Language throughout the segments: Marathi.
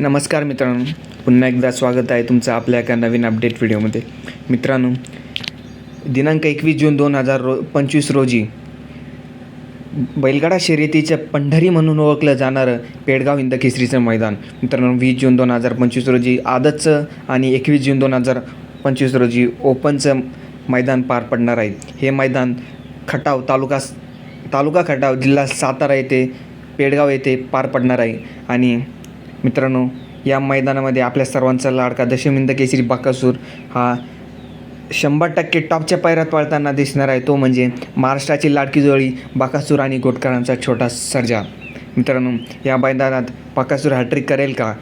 नमस्कार मित्रांनो. पुन्हा एकदा स्वागत आहे तुमचं आपल्या एका नवीन अपडेट व्हिडिओमध्ये मित्रांनो दिनांक एकवीस जून दोन हजार रो पंचवीस रोजी बैलगाडा शर्यतीच्या पंढरी म्हणून ओळखलं जाणारं पेडगाव हिंद केसरीचं मैदान. मित्रांनो वीस जून दोन हजार पंचवीस रोजी आदतचं आणि एकवीस जून दोन हजार पंचवीस रोजी ओपनचं मैदान पार पडणार आहे. हे मैदान खटाव तालुका तालुका खटाव जिल्हा सातारा येथे पेडगाव येथे पार पडणार आहे. आणि मित्रांनो या मैदानामध्ये आपल्या सर्वांचा लाडका दशमिंद केसरी बाकासूर हा शंभर टक्के टॉपच्या पायऱ्यात पळताना दिसणार आहे. तो म्हणजे महाराष्ट्राची लाडकी जोळी बाकासूर आणि गोटकरांचा छोटा सर्जा. मित्रांनो या मैदानात बाकासूर हॅट्रिक करेल का?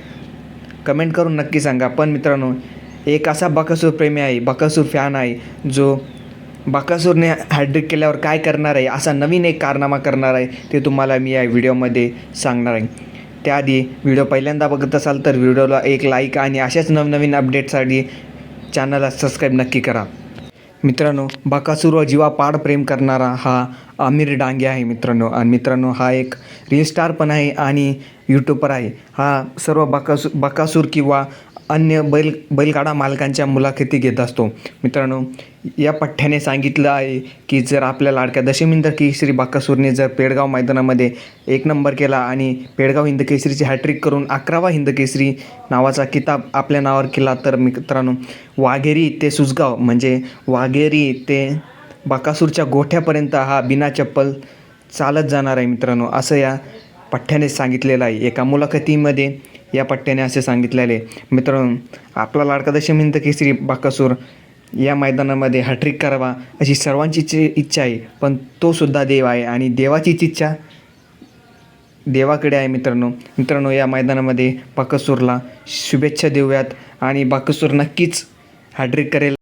कमेंट करून नक्की सांगा. पण मित्रांनो एक असा बाकासूर प्रेमी आहे बाकासूर फॅन आहे जो बाकासूरने हॅड्रिक केल्यावर काय करणार आहे असा नवीन एक कारनामा करणार आहे ते तुम्हाला मी या व्हिडिओमध्ये सांगणार आहे. त्याआधी व्हिडिओ पहिल्यांदा बघत असाल तर व्हिडिओला एक लाईक आणि अशाच नवनवीन अपडेटसाठी चॅनलला सबस्क्राईब नक्की करा. मित्रांनो बकासूर व जीवापाड प्रेम करणारा हा आमिर डांगे आहे मित्रांनो. आणि मित्रांनो हा एक रील स्टार पण आहे आणि यूट्यूबर आहे. हा सर्व बकासू बकासूर किंवा अन्य बैल बैलगाडा मालकांच्या मुलाखती घेत असतो. मित्रांनो या पठ्ठ्याने सांगितलं आहे की जर आपल्या लाडक्या दशमिंद केसरी बाकासूरने जर पेडगाव मैदानामध्ये एक नंबर केला आणि पेडगाव हिंद केसरीची हॅट्रिक करून अकरावा हिंद केसरी नावाचा किताब आपल्या नावावर केला तर मित्रांनो वाघेरी ते सुजगाव म्हणजे वाघेरी ते बाकासूरच्या गोठ्यापर्यंत हा बिना चप्पल चालत जाणार आहे मित्रांनो असं या पठ्ठ्याने सांगितलेलं आहे. एका मुलाखतीमध्ये या पट्ट्याने असे सांगितलेले. मित्रांनो आपला लाडका की केसरी बाकासूर या मैदानामध्ये हॅट्रिक करावा अशी सर्वांची इच्छा आहे. पण तो सुद्धा देव आहे आणि देवाचीच इच्छा देवाकडे आहे मित्रांनो. मित्रांनो या मैदानामध्ये बाकासूरला शुभेच्छा देऊयात आणि बाकासूर नक्कीच हॅड्रिक करेल.